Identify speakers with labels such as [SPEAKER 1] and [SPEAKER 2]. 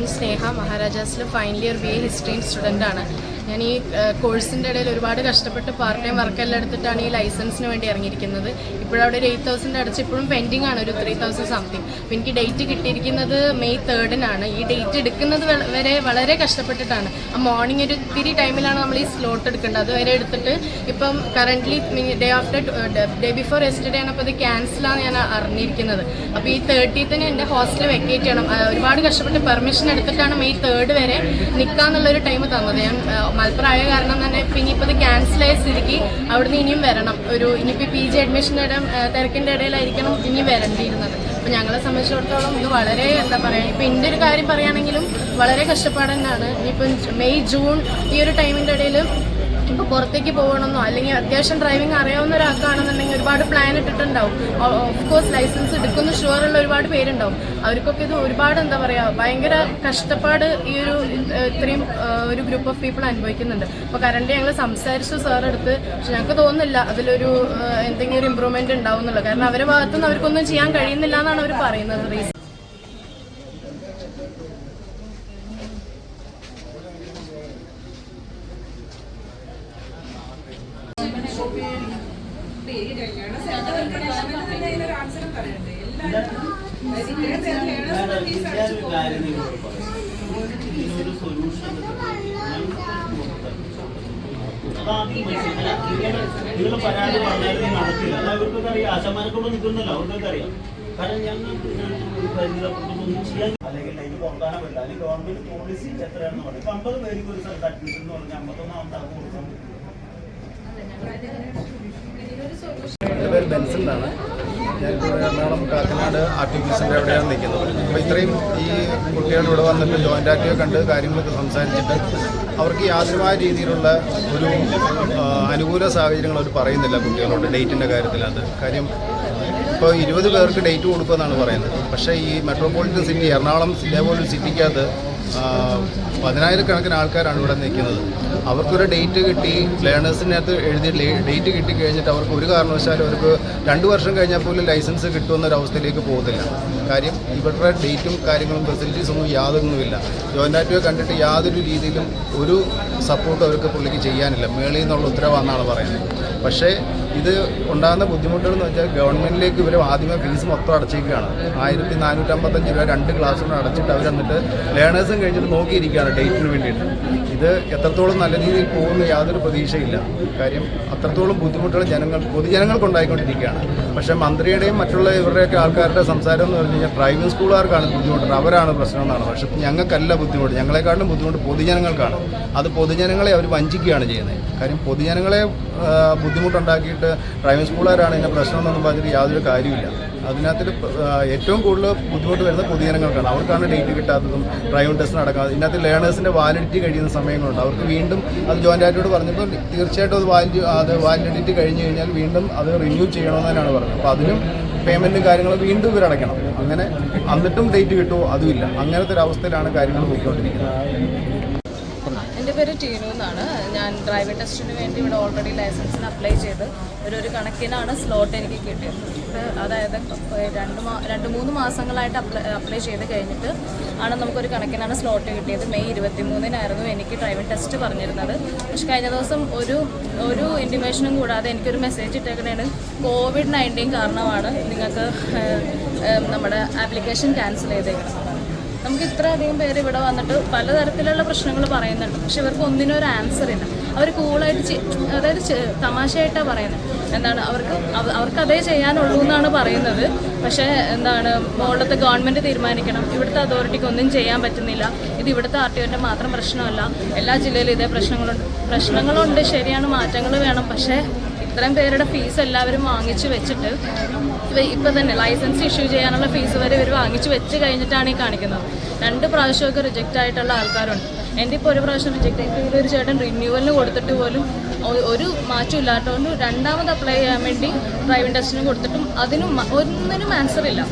[SPEAKER 1] ഞാൻ Sneha മഹാരാജാസിൽ final year B A history student ആണ്. ഞാൻ ഈ കോഴ്സിന്റെ ഇടയിൽ ഒരുപാട് കഷ്ടപ്പെട്ട് പാർട്ട് ടൈം വർക്കെല്ലാം എടുത്തിട്ടാണ് ഈ ലൈസൻസിന് വേണ്ടി ഇറങ്ങിയിരിക്കുന്നത്. ഇപ്പോഴവിടെ ഒരു എയ്റ്റ് തൗസൻഡ് അടച്ച് ഇപ്പോഴും പെൻഡിങ് ആണ് ഒരു ത്രീ തൗസൻഡ് സംതിങ് അപ്പോൾ എനിക്ക് ഡേറ്റ് കിട്ടിയിരിക്കുന്നത് മെയ് തേർഡിനാണ് ഈ ഡേറ്റ് എടുക്കുന്നത് വരെ വളരെ കഷ്ടപ്പെട്ടിട്ടാണ്. ആ മോർണിംഗ് ഒരു ഇത്തിരി ടൈമിലാണ് നമ്മൾ ഈ സ്ലോട്ട് എടുക്കേണ്ടത്. അതുവരെ എടുത്തിട്ട് ഇപ്പം currently day after day before yesterday ആണ് അപ്പോൾ ഇത് ക്യാൻസലാണ് ഞാൻ അറിഞ്ഞിരിക്കുന്നത്. അപ്പോൾ ഈ തേർട്ടീത്തിന് എന്റെ ഹോസ്റ്റൽ വെക്കേറ്റ് ചെയ്യണം. ഒരുപാട് കഷ്ടപ്പെട്ട് പെർമിഷൻ എടുത്തിട്ടാണ് മെയ് തേർഡ് വരെ നിൽക്കാന്നുള്ളൊരു ടൈം തന്നത്. ഞാൻ ആ, മലപ്പുറം ആയ കാരണം തന്നെ പിന്നെ ഇനിയിപ്പോൾ ഇത് ക്യാൻസൽ ആയ സ്ഥിതിക്ക് അവിടുന്ന് ഇനിയും വരണം. ഒരു ഇനിയിപ്പോൾ പി ജി അഡ്മിഷന്റെ തിരക്കിന്റെ ഇടയിലായിരിക്കണം ഇനി വരേണ്ടിയിരുന്നത്. അപ്പോൾ ഞങ്ങളെ സംബന്ധിച്ചിടത്തോളം ഇത് വളരെ എന്താ പറയുക ഇപ്പോൾ എന്റെ ഒരു കാര്യം പറയുകയാണെങ്കിലും വളരെ കഷ്ടപ്പാട് തന്നെയാണ്. ഇനിയിപ്പം മെയ് ജൂൺ ഈ ഒരു ടൈമിന്റെ ഇടയിൽ ഇപ്പോൾ പുറത്തേക്ക് പോകണമെന്നോ അല്ലെങ്കിൽ അത്യാവശ്യം ഡ്രൈവിംഗ് അറിയാവുന്ന ഒരാൾക്കാണെന്നുണ്ടെങ്കിൽ ഒരുപാട് പ്ലാൻ ഇട്ടിട്ടുണ്ടാവും. ഓഫ് കോഴ്സ് ലൈസൻസ് എടുക്കുന്ന ഷുവറുള്ള ഒരുപാട് പേരുണ്ടാവും. അവർക്കൊക്കെ ഇത് ഒരുപാട് എന്താ പറയുക ഭയങ്കര കഷ്ടപ്പാട് ഈ ഒരു ഇത്രയും ഒരു ഗ്രൂപ്പ് ഓഫ് പീപ്പിൾ അനുഭവിക്കുന്നുണ്ട്. അപ്പോൾ കറണ്ട് ഞങ്ങൾ സംസാരിച്ചു സാറെടുത്ത് പക്ഷെ ഞങ്ങൾക്ക് തോന്നുന്നില്ല അതിലൊരു എന്തെങ്കിലും ഒരു ഇമ്പ്രൂവ്മെന്റ് ഉണ്ടാവും എന്നുള്ളത് കാരണം അവരുടെ ഭാഗത്തുനിന്ന് അവർക്കൊന്നും ചെയ്യാൻ കഴിയുന്നില്ല എന്നാണ് അവർ പറയുന്നത്. റീസൺ
[SPEAKER 2] ഞാനൊരു കാര്യം നിങ്ങളോട് പറയാം. ഇതിനൊരു. നിങ്ങൾ പരാതി പറഞ്ഞാലും നീ നടക്കില്ല അത് അവർക്കൊക്കെ അറിയാം ആശാമാരെക്കൊണ്ട് നിൽക്കുന്നല്ലോ അവർക്കൊക്കെ അറിയാം കാരണം ഞങ്ങൾക്ക് പരിധിയിലപ്പുറത്തൊന്നും ചെയ്യാൻ അല്ലെങ്കിൽ അതിന് പുറത്താൻ പറ്റില്ല അല്ലെങ്കിൽ ഗവൺമെന്റ് പോളിസി എത്രയാണെന്ന് പറയും ഇപ്പൊ അമ്പത് പേർക്ക് ഒരു സ്ഥലത്ത് അഡ്മിഷൻ എന്ന് പറഞ്ഞാൽ അമ്പത്തൊന്നാമത്താകും കൊടുക്കാൻ പറ്റും
[SPEAKER 3] എന്റെ പേര് എന്നാണ്. ഞാനിപ്പോൾ എറണാകുളം കാക്കനാട് ആർട്ടിഫിഷ്യൽ ടി ഓഫീസിന്റെ അവിടെയാണ് നിൽക്കുന്നത്. അപ്പോൾ ഇത്രയും ഈ കുട്ടികൾ ഇവിടെ വന്നിട്ട് ജോയിന്റ് ആക്ടിവ് കണ്ട് കാര്യങ്ങളൊക്കെ സംസാരിച്ചിട്ട് അവർക്ക് യാതൊരുമായ രീതിയിലുള്ള ഒരു അനുകൂല സാഹചര്യങ്ങൾ അവർ പറയുന്നില്ല കുട്ടികളോട് ഡേറ്റിന്റെ കാര്യത്തിലത്. കാര്യം ഇപ്പോൾ ഇരുപത് പേർക്ക് ഡേറ്റ് കൊടുക്കുമെന്നാണ് പറയുന്നത്. പക്ഷേ ഈ മെട്രോപൊളിറ്റൻ സിറ്റി എറണാകുളം ഇതേപോലെ സിറ്റിക്കകത്ത് പതിനായിരക്കണക്കിന് ആൾക്കാരാണ് ഇവിടെ നിൽക്കുന്നത്. അവർക്കൊരു ഡേറ്റ് കിട്ടി ലേണേഴ്സിനകത്ത് എഴുതി ഡേറ്റ് കിട്ടി കഴിഞ്ഞിട്ട് അവർക്ക് ഒരു കാരണവശാലും അവർക്ക് രണ്ട് വർഷം കഴിഞ്ഞാൽ പോലും ലൈസൻസ് കിട്ടുമെന്ന ഒരു അവസ്ഥയിലേക്ക് പോകത്തില്ല കാര്യം ഇവരുടെ ഡേറ്റും കാര്യങ്ങളും ഫെസിലിറ്റീസ് ഒന്നും യാതൊന്നുമില്ല. ജോയിന്റ് ആറ്റുവെ കണ്ടിട്ട് യാതൊരു രീതിയിലും ഒരു സപ്പോർട്ട് അവർക്ക് പുള്ളിക്ക് ചെയ്യാനില്ല. മേളിൽ നിന്നുള്ള ഉത്തരവാണെന്നാണ് പറയുന്നത്. പക്ഷേ ഇത് ഉണ്ടാകുന്ന ബുദ്ധിമുട്ടുകൾ എന്ന് വെച്ചാൽ ഗവൺമെന്റിലേക്ക് ഇവർ ആദ്യമേ ഫീസ് മൊത്തം അടച്ചിരിക്കുകയാണ്. ആയിരത്തി നാനൂറ്റമ്പത്തഞ്ച് രൂപ രണ്ട് ക്ലാസ്സിന് അടച്ചിട്ട് അവർ എന്നിട്ട് ലേണേഴ്സും കഴിഞ്ഞിട്ട് നോക്കിയിരിക്കുകയാണ് ഡേറ്റിന് വേണ്ടിയിട്ട്. ഇത് എത്രത്തോളം നല്ല രീതിയിൽ പോകുന്ന യാതൊരു പ്രതീക്ഷയില്ല. കാര്യം അത്രത്തോളം ബുദ്ധിമുട്ടുകൾ ജനങ്ങൾ പൊതുജനങ്ങൾക്ക് ഉണ്ടായിക്കൊണ്ടിരിക്കുകയാണ് പക്ഷേ മന്ത്രിയുടെയും മറ്റുള്ള ഇവരുടെയൊക്കെ ആൾക്കാരുടെ സംസാരം എന്ന് പറഞ്ഞു കഴിഞ്ഞാൽ പ്രൈവറ്റ് സ്കൂളുകാർക്കാണ് ബുദ്ധിമുട്ട്. അവരാണ് പ്രശ്നം എന്നാണ്. പക്ഷേ ഞങ്ങൾക്കല്ല ബുദ്ധിമുട്ട്. ഞങ്ങളെക്കാളും ബുദ്ധിമുട്ട് പൊതുജനങ്ങൾക്കാണ്. അത് പൊതുജനങ്ങളെ അവർ വഞ്ചിക്കുകയാണ് ചെയ്യുന്നത്. കാര്യം പൊതുജനങ്ങളെ ആ, ബുദ്ധിമുട്ടുണ്ടാക്കിയിട്ട് ഡ്രൈവിംഗ് സ്കൂളുകാരാണ് ഇതിന്റെ പ്രശ്നം എന്നൊന്നും പറഞ്ഞിട്ട് യാതൊരു കാര്യമില്ല അതിനകത്ത് ഏറ്റവും കൂടുതൽ ബുദ്ധിമുട്ട് വരുന്നത് പൊതുജനങ്ങൾക്കാണ്. അവർക്കാണ് ഡേറ്റ് കിട്ടാത്തതും ഡ്രൈവിംഗ് ടെസ്റ്റ് നടക്കാത്തത്. ഇതിനകത്ത് ലേണേഴ്സിന്റെ വാലിഡിറ്റി കഴിയുന്ന സമയങ്ങളുണ്ട്. അവർക്ക് വീണ്ടും അത് ജോയിന്റ് ആയിട്ടോട് പറഞ്ഞപ്പോൾ തീർച്ചയായിട്ടും അത് വാലിഡി അത് വാലിഡിറ്റി കഴിഞ്ഞ് കഴിഞ്ഞാൽ വീണ്ടും അത് റിന്യൂ ചെയ്യണമെന്നാണ് പറഞ്ഞത്. അപ്പോൾ അതിനും പേയ്മെന്റും കാര്യങ്ങളും വീണ്ടും ഇവരടയ്ക്കണം അങ്ങനെ എന്നിട്ടും ഡേറ്റ് കിട്ടുമോ? അതുമില്ല. അങ്ങനത്തെ ഒരു അവസ്ഥയിലാണ് കാര്യങ്ങൾ പോയിക്കൊണ്ടിരിക്കുന്നത്.
[SPEAKER 1] എന്റെ പേര് ടീനു എന്നാണ്. ഞാൻ ഡ്രൈവിംഗ് ടെസ്റ്റിന് വേണ്ടി ഇവിടെ ഓൾറെഡി ലൈസൻസിന് അപ്ലൈ ചെയ്ത് ഒരു ഒരു കണക്കിനാണ് സ്ലോട്ട് എനിക്ക് കിട്ടിയത്. അതായത് രണ്ട് രണ്ട് മൂന്ന് മാസങ്ങളായിട്ട് അപ്ലൈ അപ്ലൈ ചെയ്ത് കഴിഞ്ഞിട്ട് ആണ് നമുക്കൊരു കണക്കിനാണ് സ്ലോട്ട് കിട്ടിയത്. മെയ് ഇരുപത്തി മൂന്നിനായിരുന്നു എനിക്ക് ഡ്രൈവിംഗ് ടെസ്റ്റ് പറഞ്ഞിരുന്നത്. പക്ഷെ കഴിഞ്ഞ ദിവസം ഒരു ഒരു ഇന്റിമേഷനും കൂടാതെ എനിക്കൊരു മെസ്സേജ് ഇട്ടേക്കണേണ് കോവിഡ് നയന്റീൻ കാരണമാണ് നിങ്ങൾക്ക് നമ്മുടെ ആപ്ലിക്കേഷൻ ക്യാൻസൽ ചെയ്തേക്കണം നമുക്ക് ഇത്രയധികം പേര് ഇവിടെ വന്നിട്ട് പലതരത്തിലുള്ള പ്രശ്നങ്ങൾ പറയുന്നുണ്ട്. പക്ഷെ ഇവർക്ക് ഒന്നിനും ഒരു ആൻസർ ഇല്ല. അവർ കൂളായിട്ട് അതായത് തമാശയായിട്ടാണ് പറയുന്നത്. എന്താണ്? അവർക്ക് അവർക്ക് അതേ ചെയ്യാനുള്ളൂ എന്നാണ് പറയുന്നത്. പക്ഷേ എന്താണ്? മുകളിലത്തെ ഗവൺമെന്റ് തീരുമാനിക്കണം. ഇവിടുത്തെ അതോറിറ്റിക്ക് ഒന്നും ചെയ്യാൻ പറ്റുന്നില്ല. ഇത് ഇവിടുത്തെ ആർ ടി ഒന്റെ മാത്രം പ്രശ്നമല്ല. എല്ലാ ജില്ലയിലും ഇതേ പ്രശ്നങ്ങളുണ്ട്. പ്രശ്നങ്ങളുണ്ട് ശരിയാണ് മാറ്റങ്ങൾ വേണം. പക്ഷേ ഇത്രയും പേരുടെ ഫീസ് എല്ലാവരും വാങ്ങിച്ചു വെച്ചിട്ട് ഇപ്പൊ തന്നെ ലൈസൻസ് ഇഷ്യൂ ചെയ്യാനുള്ള ഫീസ് വരെ ഇവർ വാങ്ങിച്ചു വെച്ച് കഴിഞ്ഞിട്ടാണ് ഈ കാണിക്കുന്നത്. രണ്ട് പ്രാവശ്യമൊക്കെ റിജക്റ്റ് ആയിട്ടുള്ള ആൾക്കാരുണ്ട്. എന്റെ ഇപ്പോൾ ഒരു പ്രാവശ്യം റിജക്റ്റ് ആയിട്ട് ഒരു ചേട്ടൻ റിന്യൂവലിന് കൊടുത്തിട്ട് പോലും ഒരു മാറ്റം ഇല്ലാത്തതുകൊണ്ട് രണ്ടാമത് അപ്ലൈ ചെയ്യാൻ വേണ്ടി ഡ്രൈവിംഗ് ടെസ്റ്റിന് കൊടുത്തിട്ടും അതിനും ഒന്നിനും ആൻസർ ഇല്ല.